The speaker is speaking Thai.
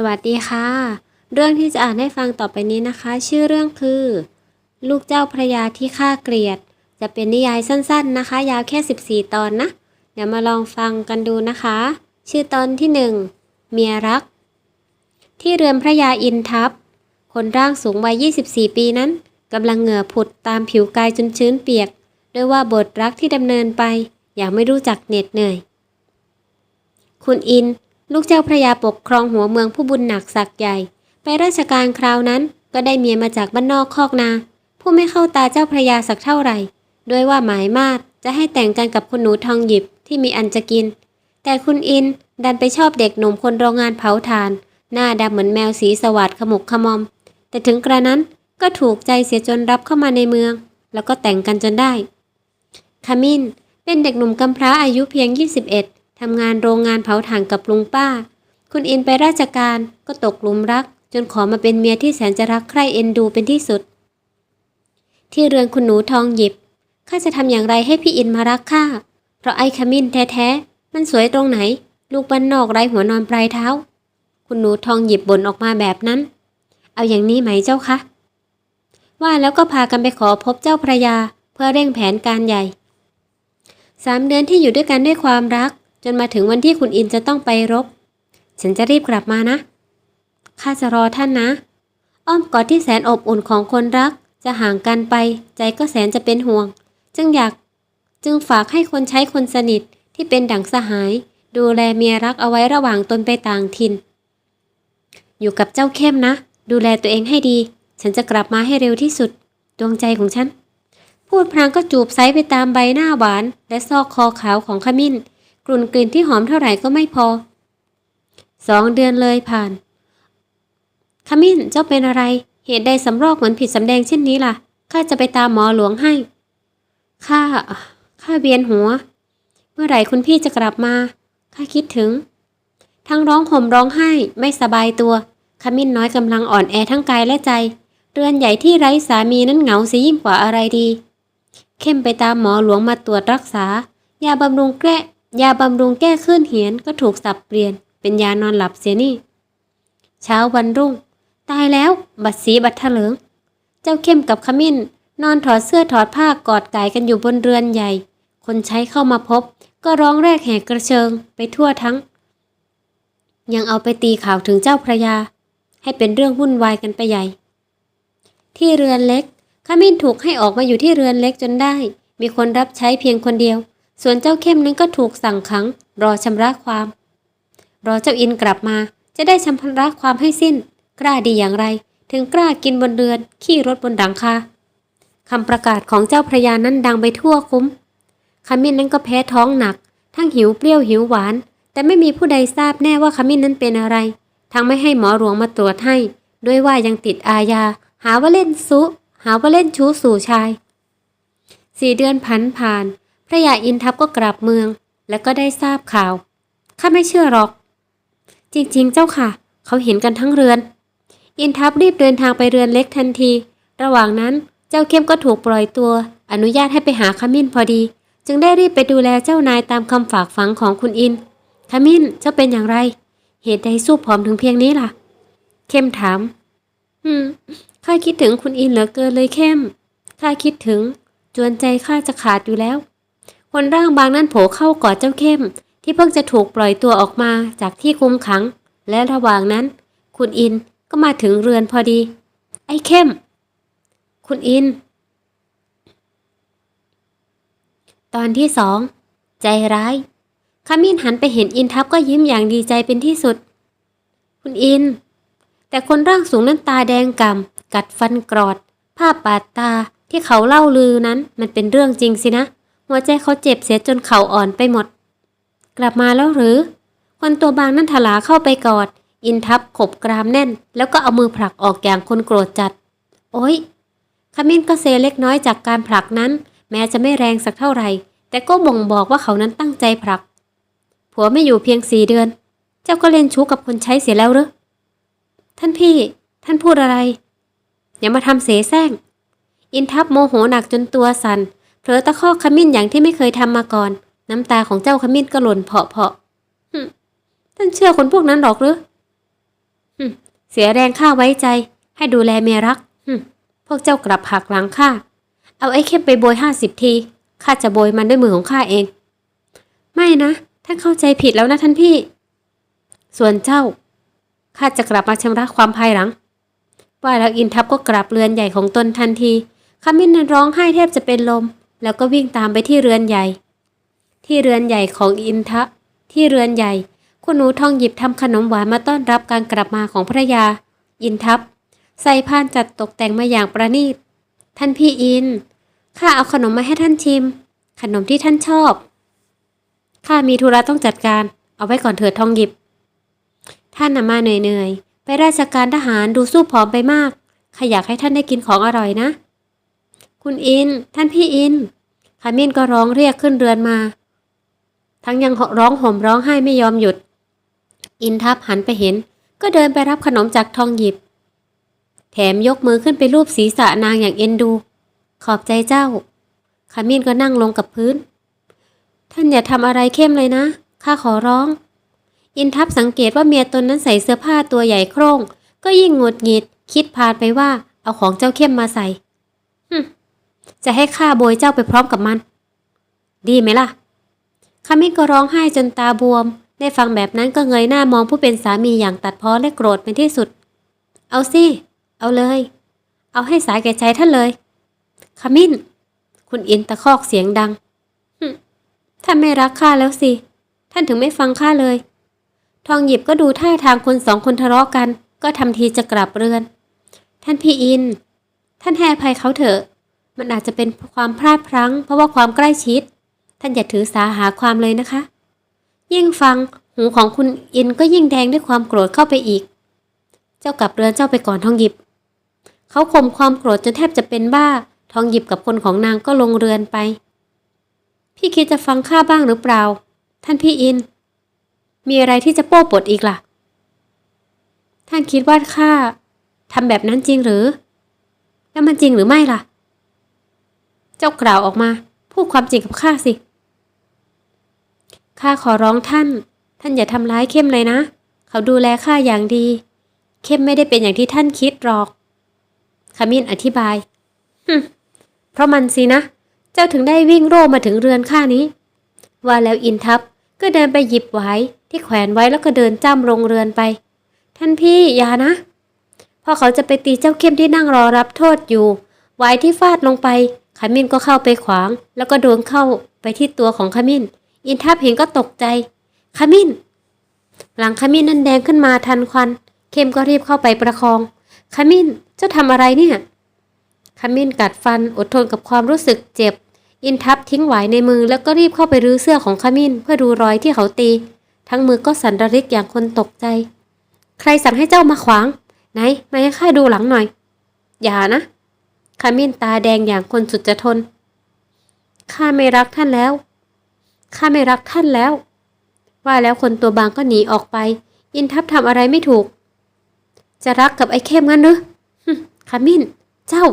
สวัสดีค่ะ เรื่องที่จะอ่านให้ฟังต่อไปนี้นะคะ ชื่อเรื่องคือ ลูกเจ้าพระยาที่ข้าเกลียด จะเป็นนิยายสั้นๆนะคะ ยาวแค่ 14 ตอนนะ เดี๋ยวมาลองฟังกันดูนะคะ ชื่อตอนที่ 1 เมียรัก ที่เรือนพระยาอินทัพคนร่างสูงวัย 24 ปีนั้นกำลังเหงื่อผุดตามผิวกายจนชื้นเปียก ด้วยว่าบทรักที่ดำเนินไป อย่างไม่รู้จักเหน็ดเหนื่อย คุณอิน ลูกเจ้าพระยาปกครองหัวเมืองผู้บุญหนักศักใหญ่ ไปราชการคราวนั้นก็ได้เมียมาจากบ้านนอกคอกนา ผู้ไม่เข้าตาเจ้าพระยาสักเท่าไหร่ ด้วยว่าหมายมาดจะให้แต่งกันกับคุณหนูทองหยิบที่มีอันจะกิน แต่คุณอินดันไปชอบเด็กหนุ่มคนโรงงานเผาถ่าน หน้าดำเหมือนแมวสีสวัสดขมุกขมอม แต่ถึงกระนั้นก็ถูกใจเสียจนรับเข้ามาในเมือง แล้วก็แต่งกันจนได้ขมิ้นเป็นเด็กหนุ่มกำพร้าอายุเพียง 21 ทำงานโรงงานเผาถ่านกับลุงป้า คุณอินไปราชการก็ตกหลุมรัก จนขอมาเป็นเมียที่แสนจะรักใคร่เอ็นดูเป็นที่สุด ที่เรือนคุณหนูทองหยิบข้าจะทำอย่างไรให้พี่อินมารักข้าเพราะไอ้ขมิ้นแท้ๆมันสวยตรงไหน ลูกบ้านนอกไรหัวนอนปลายเท้า คุณหนูทองหยิบบ่นออกมาแบบนั้น เอาอย่างนี้ไหมเจ้าคะว่าแล้วก็พากันไปขอพบเจ้าพระยา เพื่อเร่งแผนการใหญ่สามเดือนที่อยู่ด้วยกันด้วยความรัก จนมาถึงวันที่คุณอินจะต้องไปรบ ฉันจะรีบกลับมานะ ข้าจะรอท่านนะ อ้อมกอดที่แสนอบอุ่นของคนรัก จะห่างกันไป ใจก็แสนจะเป็นห่วง จึงอยาก จึงฝากให้คนใช้คนสนิทที่เป็นดั่งสหาย ดูแลเมียรักเอาไว้ระหว่างตนไปต่างถิ่น อยู่กับเจ้าเข้มนะ ดูแลตัวเองให้ดี ฉันจะกลับมาให้เร็วที่สุด ดวงใจของฉันพูดพลางก็จูบไซไปตามใบหน้าหวาน และซอกคอขาวของขมิ้น กลุ่นกลิ่นที่หอมเท่าไหร่ก็ไม่พอ สองเดือนเลยผ่าน ขมิ้นเจ้าเป็นอะไร เหตุใดสำรอกเหมือนผิดสำแดงเช่นนี้ล่ะ ข้าจะไปตามหมอหลวงให้ ข้า ข้าเวียนหัว เมื่อไหร่คุณพี่จะกลับมา ข้าคิดถึง ทั้งร้องห่มร้องไห้ ไม่สบายตัว ขมิ้นน้อยกำลังอ่อนแอทั้งกายและใจ เรือนใหญ่ที่ไร้สามีนั้นเหงาเสียยิ่งกว่าอะไรดี เข้มไปตามหมอหลวงมาตรวจรักษา ยาบำรุงแก้ ยาบำรุงแก้คลื่นเหียนก็ถูกสับเปลี่ยน เป็นยานอนหลับเสียนี่ เช้าวันรุ่ง ตายแล้ว บัดสีบัดเถลิง เจ้าเข้มกับขมิ้น นอนถอดเสื้อถอดผ้ากอดกายกันอยู่บนเรือนใหญ่ คนใช้เข้ามาพบ ก็ร้องแรกแหกกระเชิงไปทั่วทั้ง ยังเอาไปตีข่าวถึงเจ้าพระยา ให้เป็นเรื่องวุ่นวายกันไปใหญ่ ที่เรือนเล็กขมิ้นถูกให้ออกมาอยู่ที่เรือนเล็กจนได้ มีคนรับใช้เพียงคนเดียว ส่วนเจ้าเข้มนั้นก็ถูกสั่งขัง รอชำระความ รอเจ้าอินกลับมา จะได้ชำระความให้สิ้น กล้าดีอย่างไร ถึงกล้ากินบนเรือน ขี่รถบนดังคาคำประกาศของเจ้าพระยานั้นดังไปทั่วคุ้มขมิ้นนั้นก็แพ้ท้องหนัก ทั้งหิวเปรี้ยวหิวหวาน แต่ไม่มีผู้ใดทราบแน่ว่าขมิ้นนั้นเป็นอะไร ทั้งไม่ให้หมอหลวงมาตรวจให้ ด้วยว่ายังติดอาญา หาว่าเล่นซุ หาว่าเล่นชู้สู่ชาย สี่เดือนผันผ่าน พระยาอินทัพก็กลับเมือง แล้วก็ได้ทราบข่าวข้าไม่เชื่อหรอก จริงๆ เจ้าค่ะ เขาเห็นกันทั้งเรือน อินทัพรีบเดินทางไปเรือนเล็กทันที ระหว่างนั้นเจ้าเข้มก็ถูกปล่อยตัว อนุญาตให้ไปหาขมิ้นพอดี จึงได้รีบไปดูแลเจ้านายตามคำฝากฝังของคุณอินขมิ้นเจ้าเป็นอย่างไร เหตุใดสู้ผอมถึงเพียงนี้ล่ะ เข้มถาม อืมข้าคิดถึงคุณอินเหลือเกินเลยเข้มข้าคิดถึง จวนใจข้าจะขาดอยู่แล้ว คนร่างบางนั้นโผล่เข้ากอดเจ้าเข้ม ที่เพิ่งจะถูกปล่อยตัวออกมาจากที่คุมขัง และระหว่างนั้น คุณอินก็มาถึงเรือนพอดี ไอ้เข้ม คุณอิน ตอนที่สองใจร้ายขมิ้นหันไปเห็นอินทับก็ยิ้มอย่างดีใจเป็นที่สุด คุณอิน แต่คนร่างสูงนั้นตาแดงกำ่ำกัดฟันกรอดผ้าปาดตาที่เขาเล่าลือนั้นมันเป็นเรื่องจริงสินะ หัวใจเขาเจ็บเสียจนเขาอ่อนไปหมด กลับมาแล้วหรือ คนตัวบางนั้นถลาเข้าไปกอด อินทับขบกรามแน่น แล้วก็เอามือผลักออกอย่างคนโกรธจัด โอ๊ยขมิ้นก็เซเล็กน้อยจากการผลักนั้น แม้จะไม่แรงสักเท่าไหร่ แต่ก็บ่งบอกว่าเขานั้นตั้งใจผลัก ผัวไม่อยู่เพียงสี่เดือน เจ้าก็เล่นชู้กับคนใช้เสียแล้วหรือท่านพี่ ท่านพูดอะไร อย่ามาทำเสแสร้ง อินทับโมโหหนักจนตัวสัน่น ผลอตะคอกขมิ้นอย่างที่ไม่เคยทำมาก่อน น้ำตาของเจ้าขมิ้นก็หล่นเพาะเพาะท่านเชื่อคนพวกนั้นหรอกหรือเสียแรงข้าไว้ใจ ให้ดูแลเมียรักพวกเจ้ากลับหักหลังข้า เอาไอ้เข้มไปโบยห้าสิบที ข้าจะโบยมันด้วยมือของข้าเอง ไม่นะ ท่านเข้าใจผิดแล้วนะท่านพี่ ส่วนเจ้า ข้าจะกลับมาชำระความภายหลัง ว่าแล้วอินทัพก็กลับเรือนใหญ่ของตนทันทีขมิ้นนั้นร้องไห้แทบจะเป็นลม แล้วก็วิ่งตามไปที่เรือนใหญ่ ที่เรือนใหญ่ของอินทะ ที่เรือนใหญ่ คุณหนูทองหยิบทำขนมหวานมาต้อนรับการกลับมาของพระยา อินทัพใส่พานจัดตกแต่งมาอย่างประณีต ท่านพี่อิน ข้าเอาขนมมาให้ท่านชิม ขนมที่ท่านชอบ ข้ามีธุระต้องจัดการ เอาไว้ก่อนเถิดทองหยิบ ท่านน่ะมาเหนื่อยๆ ไปราชการทหารดูสู้ผอมไปมากข้าอยากให้ท่านได้กินของอร่อยนะ คุณอิน ท่านพี่อิน ขมิ้นก็ร้องเรียกขึ้นเรือนมา ทั้งยังร้องห่มร้องไห้ไม่ยอมหยุด อินทับหันไปเห็น ก็เดินไปรับขนมจากทองหยิบ แถมยกมือขึ้นไปรูปศีรษะนางอย่างเอ็นดู ขอบใจเจ้า ขมิ้นก็นั่งลงกับพื้น ท่านอย่าทำอะไรเข้มเลยนะ ข้าขอร้อง อินทับสังเกตว่าเมียตนนั้นใส่เสื้อผ้าตัวใหญ่โครงก็ยิ่งหงุดหงิด คิดพานไปว่า เอาของเจ้าเข้มมาใส่หึ จะให้ข้าโบยเจ้าไปพร้อมกับมัน ดีไหมล่ะขมิ้นก็ร้องไห้จนตาบวม ได้ฟังแบบนั้นก็เงยหน้ามองผู้เป็นสามีอย่างตัดพ้อและโกรธเป็นที่สุด เอาสิ เอาเลย เอาให้สายแก่ใจท่านเลยขมิ้นคุณอินตะคอกเสียงดังท่านไม่รักข้าแล้วสิ ท่านถึงไม่ฟังข้าเลย ทองหยิบก็ดูท่าทางคนสองคนทะเลาะกัน ก็ทำทีจะกลับเรือน ท่านพี่อิน ท่านให้อภัยเขาเถอะ มันอาจจะเป็นความพลาดพลั้ง เพราะว่าความใกล้ชิด ท่านอย่าถือสาหาความเลยนะคะ ยิ่งฟังหูของคุณอินก็ยิ่งแดงด้วยความโกรธเข้าไปอีก เจ้ากลับเรือนเจ้าไปก่อนทองหยิบ เขาข่มความโกรธจนแทบจะเป็นบ้า ทองหยิบกับคนของนางก็ลงเรือนไป พี่คิดจะฟังข้าบ้างหรือเปล่า ท่านพี่อิน มีอะไรที่จะโป้ปดอีกล่ะ ท่านคิดว่าข้าทำแบบนั้นจริงหรือ แล้วมันจริงหรือไม่ล่ะ เจ้ากล่าวออกมา พูดความจริงกับข้าสิ ข้าขอร้องท่าน ท่านอย่าทำร้ายเข้มเลยนะ เขาดูแลข้าอย่างดี เข้มไม่ได้เป็นอย่างที่ท่านคิดหรอก ขมิ้นอธิบายฮึเพราะมันสินะ เจ้าถึงได้วิ่งโร่มาถึงเรือนข้านี้ ว่าแล้วอินทัพก็เดินไปหยิบไว้ที่แขวนไว้แล้วก็เดินจ้ำลงเรือนไป ท่านพี่อย่านะพอเขาจะไปตีเจ้าเข้มที่นั่งรอรับโทษอยู่ ไว้ที่ฟาดลงไป ขมิ้นก็เข้าไปขวาง แล้วก็โดนเข้าไปที่ตัวของขมิ้น อินทัพเห็นก็ตกใจ ขมิ้น หลังขมิ้นนั้นแดงขึ้นมาทันควัน เข้มก็รีบเข้าไปประคอง ขมิ้นเจ้าทำอะไรเนี่ย ขมิ้นกัดฟันอดทนกับความรู้สึกเจ็บ อินทับทิ้งไหวในมือแล้วก็รีบเข้าไปรื้อเสื้อของขมิ้นเพื่อดูรอยที่เขาตี ทั้งมือก็สั่นระริกอย่างคนตกใจ ใครสั่งให้เจ้ามาขวาง ไหนมาให้ข้าดูหลังหน่อย อย่านะ ขมิ้นตาแดงอย่างคนสุดจะทน ข้าไม่รักท่านแล้ว ข้าไม่รักท่านแล้ว ว่าแล้วคนตัวบางก็หนีออกไป อินทับทำอะไรไม่ถูก จะรักกับไอ้เข้มงั้นหรือหึขมิ้น เจ้า